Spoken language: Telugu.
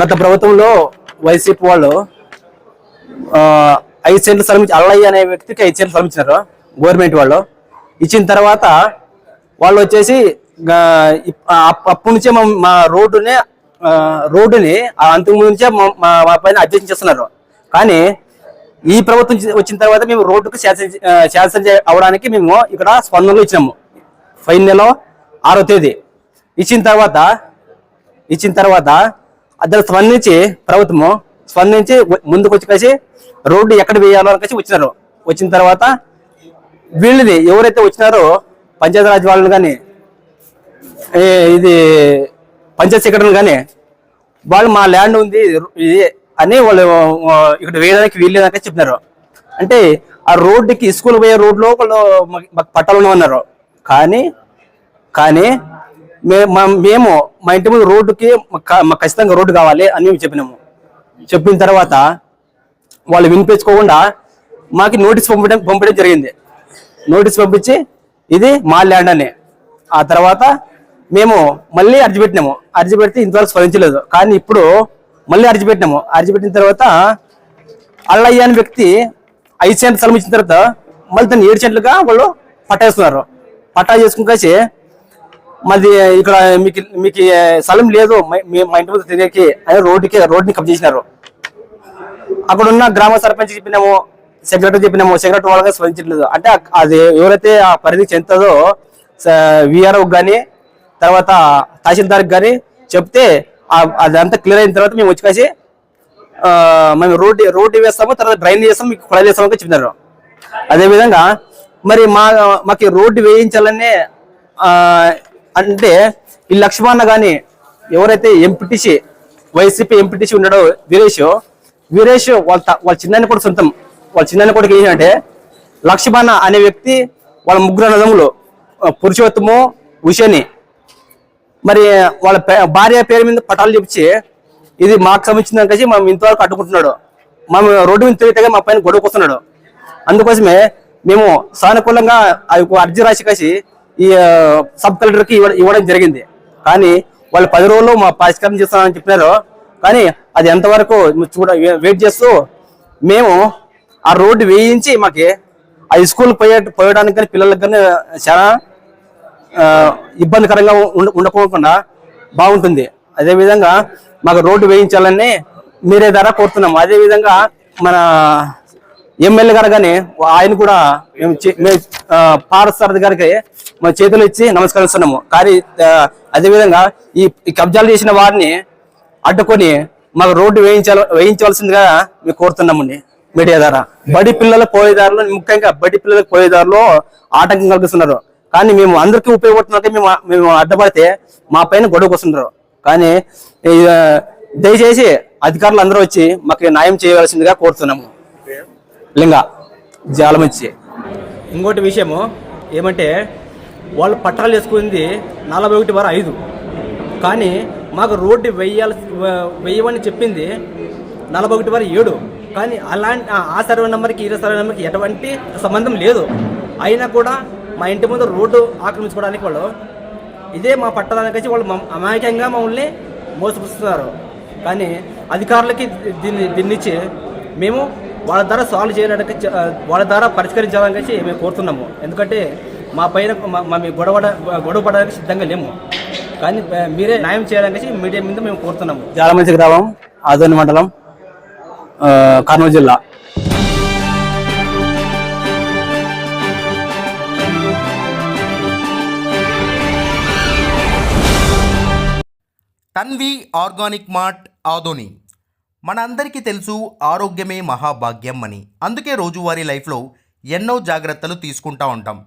గత ప్రభుత్వంలో వైసీపీ వాళ్ళు ఐదు సెంట్లు స్థలం అల్లయ్య అనే వ్యక్తికి ఐదు సెంట్లు స్థలం ఇచ్చినారు గవర్నమెంట్ వాళ్ళు. ఇచ్చిన తర్వాత వాళ్ళు వచ్చేసి అప్పటి నుంచే మా రోడ్డునే రోడ్డుని ఆ నుంచే మా- మా పైన అధ్యక్షం చేస్తున్నారు. కానీ ఈ ప్రభుత్వం వచ్చిన తర్వాత మేము రోడ్డుకు శాసన శాసన అవడానికి మేము ఇక్కడ స్పందనలు ఇచ్చినాము. ఫైన్ నెల ఆరో తేదీ. ఇచ్చిన తర్వాత ఇచ్చిన తర్వాత అద్దరు స్పందించి ప్రభుత్వము స్పందించి ముందుకు వచ్చి కలిసి రోడ్డు ఎక్కడ వేయాలో అని కలిసి వచ్చినారు. వచ్చిన తర్వాత వీళ్ళని ఎవరైతే వచ్చినారో పంచాయతీరాజ్ వాళ్ళని కానీ ఇది పంచాయత్ సెక్రటరీని కానీ వాళ్ళు మా ల్యాండ్ ఉంది ఇది అని వాళ్ళు ఇక్కడ వేయడానికి వీల్లేదని చెప్పినారు. అంటే ఆ రోడ్డుకి స్కూల్ పోయే రోడ్లో వాళ్ళు మాకు మాకు ఉన్నారు కానీ కానీ మేము మా ఇంటి ముందు రోడ్డుకి ఖచ్చితంగా రోడ్డు కావాలి అని మేము చెప్పినాము. చెప్పిన తర్వాత వాళ్ళు వినిపించుకోకుండా మాకు నోటీస్ పంపడం పంపడం జరిగింది. నోటీస్ పంపించి ఇది మా ల్యాండ్ అని. ఆ తర్వాత మేము మళ్ళీ అర్జీ పెట్టినాము. అర్జీ పెడితే ఇంతవరకు స్పందించలేదు. కానీ ఇప్పుడు మళ్ళీ అర్జీ పెట్టినాము. అర్జీ పెట్టిన తర్వాత అల్లయ్య అనే వ్యక్తి ఐదు సెంట్లు స్థలం ఇచ్చిన తర్వాత మళ్ళీ దాన్ని ఏడు సెంట్లుగా వాళ్ళు పట్టేస్తున్నారు పట్టా చేసుకుని కలిసి మాది ఇక్కడ మీకు మీకు స్థలం లేదు. మా ఇంటి ముందు తిరిగి అని రోడ్డుకి రోడ్డుని కప్ చేసినారు. అక్కడ ఉన్న గ్రామ సర్పంచ్ చెప్పినాము సెక్రటరీ చెప్పినాము సెక్రటరీ వాళ్ళగా స్పందించట్లేదు. అంటే అది ఎవరైతే ఆ పరిధి చెందుతుందో విఆర్ఓ కానీ తర్వాత తహసీల్దార్కి కానీ చెప్తే అదంతా క్లియర్ అయిన తర్వాత మేము వచ్చి కలిసి మేము రోడ్డు రోడ్డు వేస్తాము తర్వాత డ్రైన్ చేస్తాము మీకు కొడ చేస్తాము అని చెప్పినారు. అదేవిధంగా మరి మా మాకు రోడ్డు వేయించాలనే అంటే ఈ లక్ష్మణ కానీ ఎవరైతే ఎంపీటీసీ వైసీపీ ఎంపీటీసీ ఉన్నాడో వీరేష్ వీరేష్ వాళ్ళ వాళ్ళ చిన్నాన్ని కూడా సొంతం. వాళ్ళ చిన్న కూడా ఏంటంటే లక్ష్మణ అనే వ్యక్తి వాళ్ళ ముగ్గురు అన్నదమ్ములు పురుషోత్తము ఉషని. మరి వాళ్ళ పే- భార్య పేరు మీద పటాలు చెప్పి ఇది మాకు సంబంధించిందని కలిసి మనం ఇంతవరకు అడ్డుకుంటున్నాడు. మనం రోడ్డు మీద తిరిగితే మా పైన గొడవకు అందుకోసమే మేము సానుకూలంగా అర్జీ రాసి కలిసి ఈ సబ్ కలెక్టర్కి ఇవ్వడం జరిగింది. కానీ వాళ్ళు పది రోజులు మా పరిష్కారం చేస్తామని చెప్పినారు. కానీ అది ఎంతవరకు చూడ వెయిట్ చేస్తూ మేము ఆ రోడ్డు వేయించి మాకి ఆ స్కూల్ పోయే పోయడానికి కానీ పిల్లలకు కానీ చాలా ఇబ్బందికరంగా ఉండ- ఉండకోకుండా బాగుంటుంది. అదేవిధంగా మాకు రోడ్డు వేయించాలని మీరే ధర కోరుతున్నాం. అదే విధంగా మన ఎమ్మెల్యే గారు కానీ ఆయన కూడా మేము చే- మేము, పారసారథి గారికి మా చేతులు ఇచ్చి నమస్కరిస్తున్నాము కానీ అదేవిధంగా ఈ కబ్జాలు చేసిన వారిని అడ్డుకొని మాకు రోడ్డు వేయించాల వేయించవలసిందిగా మేము కోరుతున్నామండి మీడియా ద్వారా. బడి పిల్లల పోయేదారులు ముఖ్యంగా బడి పిల్లలకు పోయేదారులు ఆటంకం కలిగిస్తున్నారు. కానీ మేము అందరికీ ఉపయోగపడుతున్నట్టే మేము మేము అడ్డపడితే మా పైన గొడవకు వస్తున్నారు కానీ దయచేసి అధికారులు అందరూ వచ్చి మాకు న్యాయం చేయవలసిందిగా కోరుతున్నాము. లింగ జాలమంచి ఇంకోటి విషయము ఏమంటే వాళ్ళు పట్టాలు వేసుకుంది నలభై ఒకటి వర ఐదు. కానీ మాకు రోడ్డు వెయ్యాలి వెయ్యమని చెప్పింది నలభై ఒకటి వర ఏడు. కానీ అలాంటి ఆ- సర్వే నెంబర్కి ఈ సర్వే నెంబర్కి ఎటువంటి సంబంధం లేదు. అయినా కూడా మా ఇంటి ముందు రోడ్డు ఆక్రమించుకోవడానికి వాళ్ళు ఇదే మా పట్టదానికి వచ్చి వాళ్ళు అమాయకంగా మమ్మల్ని మోసపుస్తున్నారు కానీ అధికారులకి దీన్ని దీన్నిచ్చి మేము వాళ్ళ ద్వారా సాల్వ్ చేయడానికి వాళ్ళ ద్వారా పరిష్కరించాలని వచ్చి మేము కోరుతున్నాము. ఎందుకంటే మా పైన మా- గొడవ గొడవ పడడానికి సిద్ధంగా లేము. కానీ మీరే న్యాయం చేయడానికి మీడియా మీద మేము కోరుతున్నాము. జాలమంచి గ్రామం ఆదోని మండలం కర్నూలు జిల్లా. Tanvi organic mart Adoni. మనందరికీ తెలుసు ఆరోగ్యమే మహాభాగ్యం అని. అందుకే రోజువారీ లైఫ్లో ఎన్నో జాగ్రత్తలు తీసుకుంటా ఉంటాం.